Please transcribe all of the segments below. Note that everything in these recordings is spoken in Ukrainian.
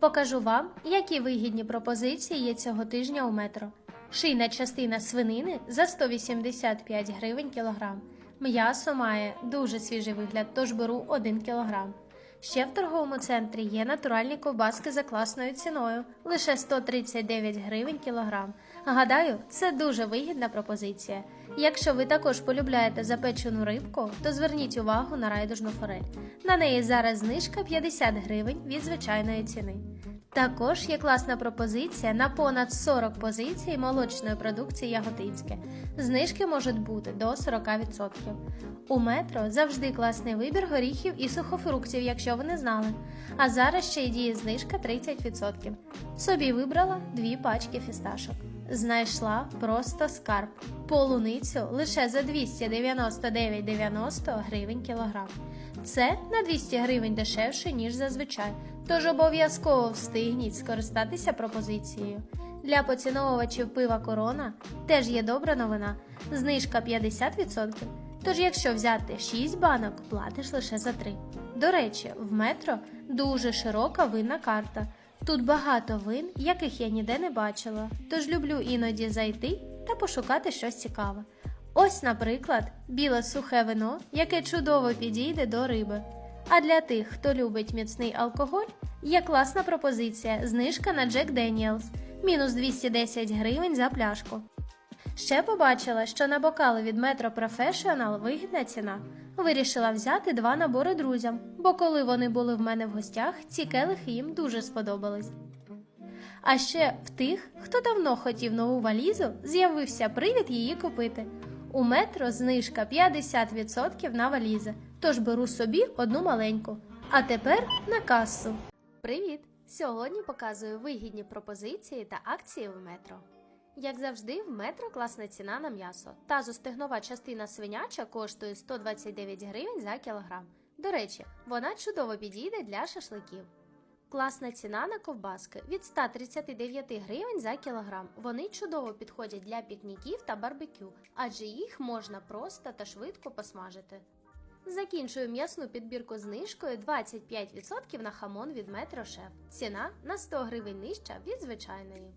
Покажу вам, які вигідні пропозиції є цього тижня у метро. Шийна частина свинини за 185 гривень кілограм. М'ясо має дуже свіжий вигляд, тож беру 1 кілограм. Ще в торговому центрі є натуральні ковбаски за класною ціною лише 139 гривень кілограм. Гадаю, це дуже вигідна пропозиція. Якщо ви також полюбляєте запечену рибку, то зверніть увагу на райдужну форель. На неї зараз знижка 50 гривень від звичайної ціни. Також є класна пропозиція на понад 40 позицій молочної продукції Яготинське. Знижки можуть бути до 40%. У метро завжди класний вибір горіхів і сухофруктів, якщо ви не знали. А зараз ще й діє знижка 30%. Собі вибрала дві пачки фісташок. Знайшла просто скарб. Полуницю лише за 299,90 гривень кілограм. Це на 200 гривень дешевше, ніж зазвичай. Тож обов'язково встигніть скористатися пропозицією. Для поціновувачів пива корона теж є добра новина. Знижка 50%. Тож, якщо взяти 6 банок, платиш лише за 3. До речі, в метро дуже широка винна карта. Тут багато вин, яких я ніде не бачила, тож люблю іноді зайти та пошукати щось цікаве. Ось, наприклад, біле сухе вино, яке чудово підійде до риби. А для тих, хто любить міцний алкоголь, є класна пропозиція знижка на Jack Daniels – мінус 210 гривень за пляшку. Ще побачила, що на бокали від Metro Professional вигідна ціна. Вирішила взяти два набори друзям, бо коли вони були в мене в гостях, ці келихи їм дуже сподобались. А ще в тих, хто давно хотів нову валізу, з'явився привід її купити. У метро знижка 50% на валізи, тож беру собі одну маленьку. А тепер на касу. Привіт! Сьогодні показую вигідні пропозиції та акції в метро. Як завжди, в метро класна ціна на м'ясо. Тазостегнова частина свиняча коштує 129 гривень за кілограм. До речі, вона чудово підійде для шашликів. Класна ціна на ковбаски від 139 гривень за кілограм. Вони чудово підходять для пікніків та барбекю, адже їх можна просто та швидко посмажити. Закінчую м'ясну підбірку знижкою 25% на хамон від Метро Шеф. Ціна на 100 гривень нижча від звичайної.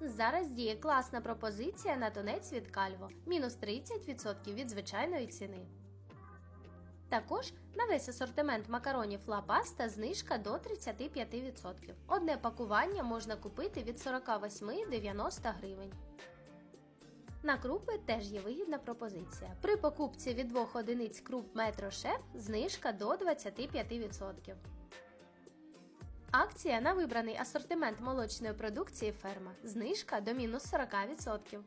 Зараз діє класна пропозиція на тунець від Кальво мінус 30% від звичайної ціни. Також на весь асортимент макаронів Ла Паста знижка до 35%. Одне пакування можна купити від 48,90 гривень. На крупи теж є вигідна пропозиція. При покупці від двох одиниць круп Метро Шеф знижка до 25%. Акція на вибраний асортимент молочної продукції ферма. Знижка до мінус 40%.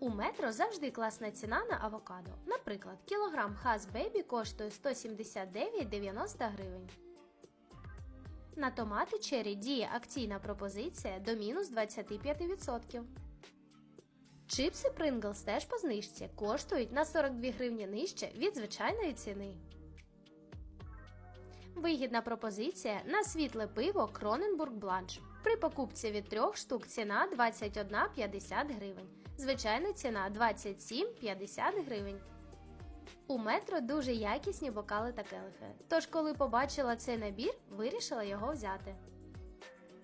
У метро завжди класна ціна на авокадо. Наприклад, кілограм Хас Бейбі коштує 179,90 гривень. На томати черрі діє акційна пропозиція до мінус 25%. Чипси Pringles теж по знижці коштують на 42 гривні нижче від звичайної ціни. Вигідна пропозиція на світле пиво Кроненбург Бланш. При покупці від трьох штук ціна 21,50 гривень. Звичайна ціна 27,50 гривень. У метро дуже якісні бокали та келихи. Тож, коли побачила цей набір, вирішила його взяти.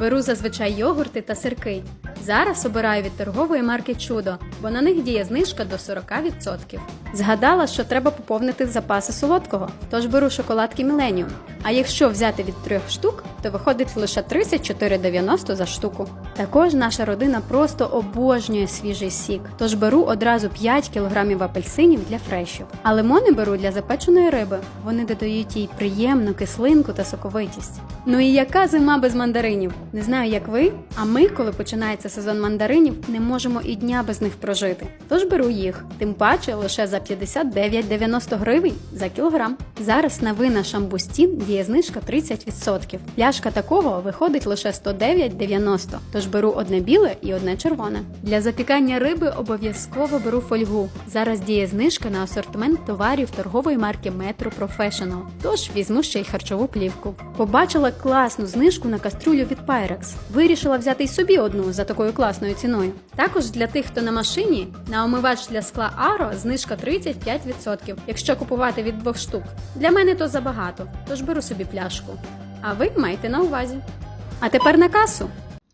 Беру зазвичай йогурти та сирки. Зараз обираю від торгової марки Чудо, бо на них діє знижка до 40%. Згадала, що треба поповнити запаси солодкого, тож беру шоколадки Міленіум. А якщо взяти від трьох штук, то виходить лише 34,90 за штуку. Також наша родина просто обожнює свіжий сік, тож беру одразу 5 кг апельсинів для фрешів. А лимони беру для запеченої риби. Вони додають їй приємну кислинку та соковитість. Ну і яка зима без мандаринів? Не знаю, як ви, а ми, коли починається сезон мандаринів, не можемо і дня без них прожити. Тож беру їх, тим паче лише за 59,90 гривень за кілограм. Зараз на вина шамбустін діє знижка 30%. Пляшка такого виходить лише 109,90, тож беру одне біле і одне червоне. Для запікання риби обов'язково беру фольгу. Зараз діє знижка на асортимент товарів торгової марки Metro Professional, тож візьму ще й харчову плівку. Побачила класну знижку на каструлю від Pyrex. Вирішила взяти й собі одну за такою класною ціною. Також для тих, хто на машині, на омивач для скла Aro знижка 35%, якщо купувати від двох штук. Для мене то забагато, тож беру собі пляшку. А ви майте на увазі. А тепер на касу.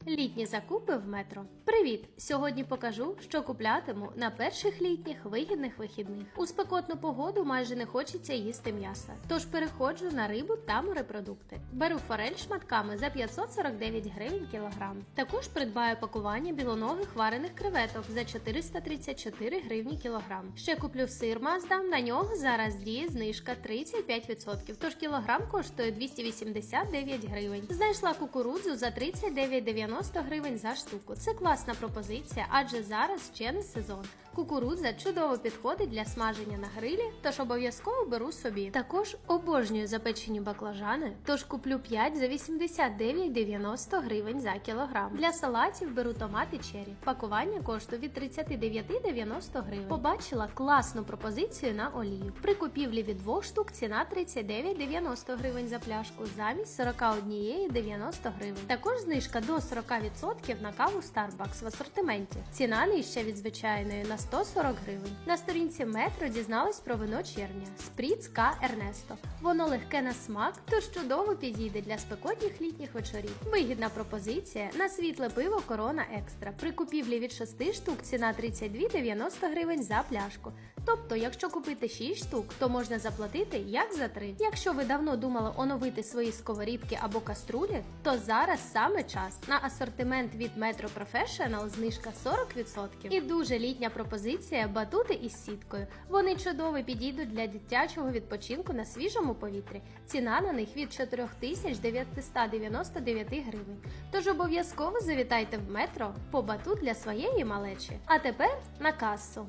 Літні закупи в метро. Привіт! Сьогодні покажу, що куплятиму на перших літніх вигідних вихідних. У спекотну погоду майже не хочеться їсти м'яса, тож переходжу на рибу та морепродукти. Беру форель шматками за 549 гривень кілограм. Також придбаю пакування білоногих варених креветок за 434 гривні кілограм. Ще куплю сир Маздам, на нього зараз діє знижка 35%, тож кілограм коштує 289 гривень. Знайшла кукурудзу за 39,90 гривень за штуку. Це класна пропозиція, адже зараз ще не сезон. Кукурудза чудово підходить для смаження на грилі, тож обов'язково беру собі. Також обожнюю запечені баклажани, тож куплю 5 за 89,90 гривень за кілограм. Для салатів беру томати чері. Пакування коштує від 39,90 гривень. Побачила класну пропозицію на олію. При купівлі від двох штук ціна 39,90 гривень за пляшку замість 41,90 гривень. Також знижка до 40% на каву Starbucks в асортименті. Ціна нижча від звичайної на 140 гривень. На сторінці метро дізналась про вино червня Спріц К Ернесто. Воно легке на смак, тож чудово підійде для спекотніх літніх вечорів. Вигідна пропозиція на світле пиво Корона Екстра. При купівлі від 6 штук ціна 32,90 гривень за пляшку. Тобто, якщо купити 6 штук, то можна заплатити як за 3. Якщо ви давно думали оновити свої сковорідки або каструлі, то зараз саме час. На асортимент від Metro Professional знижка 40%. І дуже літня пропозиція батути із сіткою. Вони чудово підійдуть для дитячого відпочинку на свіжому повітрі. Ціна на них від 4999 гривень. Тож обов'язково завітайте в метро по батут для своєї малечі. А тепер на касу.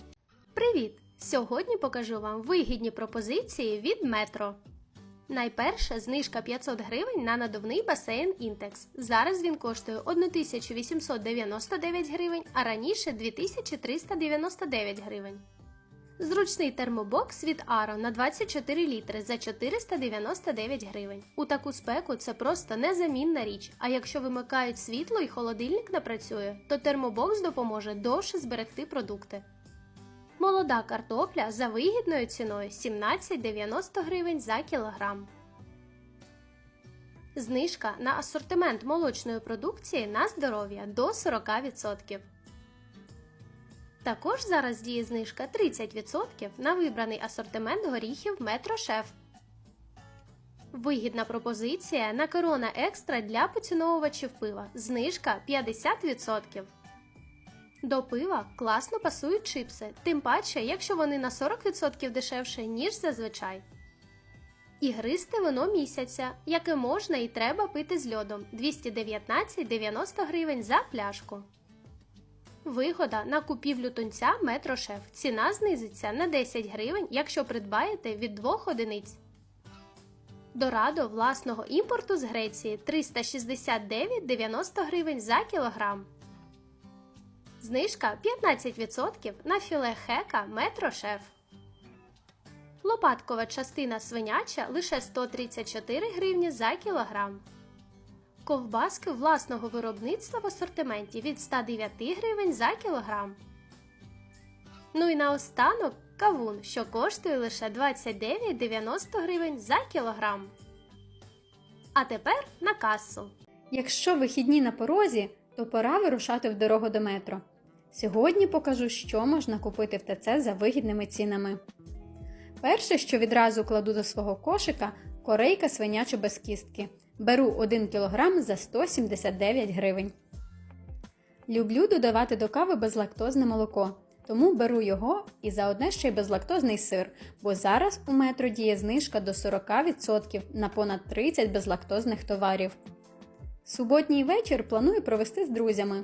Привіт! Сьогодні покажу вам вигідні пропозиції від метро. Найперше знижка 500 гривень на надувний басейн Інтекс. Зараз він коштує 1899 гривень, а раніше 2399 гривень. Зручний термобокс від Аро на 24 літри за 499 гривень. У таку спеку це просто незамінна річ. А якщо вимикають світло і холодильник не працює, то термобокс допоможе довше зберегти продукти. Молода картопля за вигідною ціною 17,90 гривень за кілограм. Знижка на асортимент молочної продукції на здоров'я до 40%. Також зараз діє знижка 30% на вибраний асортимент горіхів Метро Шеф. Вигідна пропозиція на корона екстра для поціновувачів пива. Знижка 50%. До пива класно пасують чипси, тим паче, якщо вони на 40% дешевше, ніж зазвичай. Ігристе вино місяця, яке можна і треба пити з льодом 219,90 гривень за пляшку. Вигода на купівлю тунця Метрошеф. Ціна знизиться на 10 гривень, якщо придбаєте від 2 одиниць. Дорадо власного імпорту з Греції 369,90 гривень за кілограм. Знижка 15% на філе хека Метро Шеф. Лопаткова частина свиняча лише 134 гривні за кілограм. Ковбаски власного виробництва в асортименті від 109 гривень за кілограм. Ну і наостанок кавун, що коштує лише 29,90 гривень за кілограм. А тепер на касу. Якщо вихідні на порозі, то пора вирушати в дорогу до метро. Сьогодні покажу, що можна купити в ТЦ за вигідними цінами. Перше, що відразу кладу до свого кошика, корейка свиняча без кістки. Беру 1 кг за 179 гривень. Люблю додавати до кави безлактозне молоко, тому беру його і заодне ще й безлактозний сир, бо зараз у метро діє знижка до 40% на понад 30 безлактозних товарів. Суботній вечір планую провести з друзями,